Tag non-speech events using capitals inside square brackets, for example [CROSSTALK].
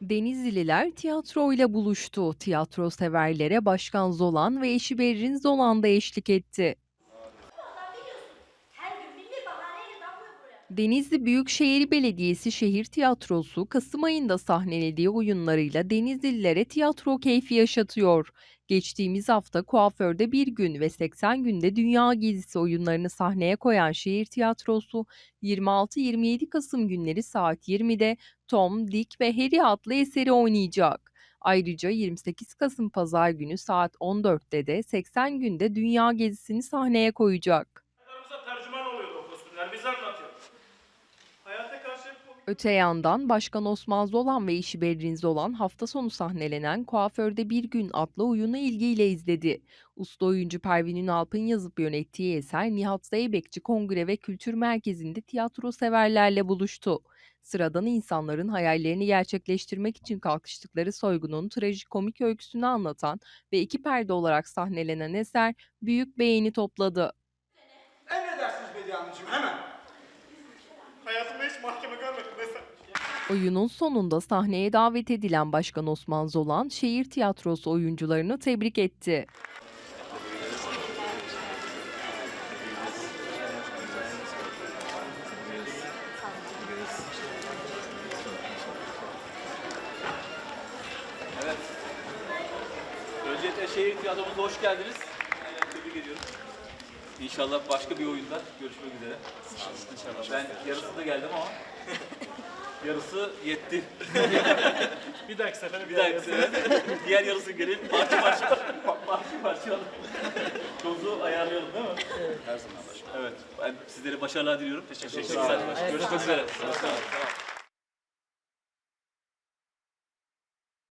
Denizlililer tiyatroyla buluştu. Tiyatro severlere Başkan Zolan ve eşi Berrin Zolan da eşlik etti. Denizli Büyükşehir Belediyesi Şehir Tiyatrosu Kasım ayında sahnelediği oyunlarıyla Denizlililere tiyatro keyfi yaşatıyor. Geçtiğimiz hafta kuaförde bir gün ve 80 günde Dünya Gezisi oyunlarını sahneye koyan Şehir Tiyatrosu 26-27 Kasım günleri saat 20'de Tom, Dick ve Harry adlı eseri oynayacak. Ayrıca 28 Kasım Pazar günü saat 14'te de 80 günde Dünya Gezisi'ni sahneye koyacak. Hep komik. Öte yandan Başkan Osman Zolan ve eşi Berrin Zolan hafta sonu sahnelenen Kuaförde Bir Gün adlı oyunu ilgiyle izledi. Usta oyuncu Pervin Ünalp'ın yazıp yönettiği eser Nihat Zeybekçi Kongre ve Kültür Merkezi'nde tiyatro severlerle buluştu. Sıradan insanların hayallerini gerçekleştirmek için kalkıştıkları soygunun trajikomik öyküsünü anlatan ve iki perde olarak sahnelenen eser büyük beğeni topladı. Hanımcığım hemen. Hayatımda hiç mahkeme görmedim desem. Oyunun sonunda sahneye davet edilen Başkan Osman Zolan, şehir tiyatrosu oyuncularını tebrik etti. Evet. Öncelikle şehir tiyatromuza hoş geldiniz. Aynen, tebrik ediyorum. İnşallah başka bir oyunda görüşmek üzere. İnşallah. Ben yarısında geldim ama [LAUGHS] yarısı yetti. Bir dahaki sefere Bir dahaki sene diğer yarısı gelip parça parça parça parça dozu ayarlayalım değil mi? Evet. Her zaman başka. Evet. Ben sizlere başarılar diliyorum. Teşekkür ederim. Görüşmek üzere. Tamam.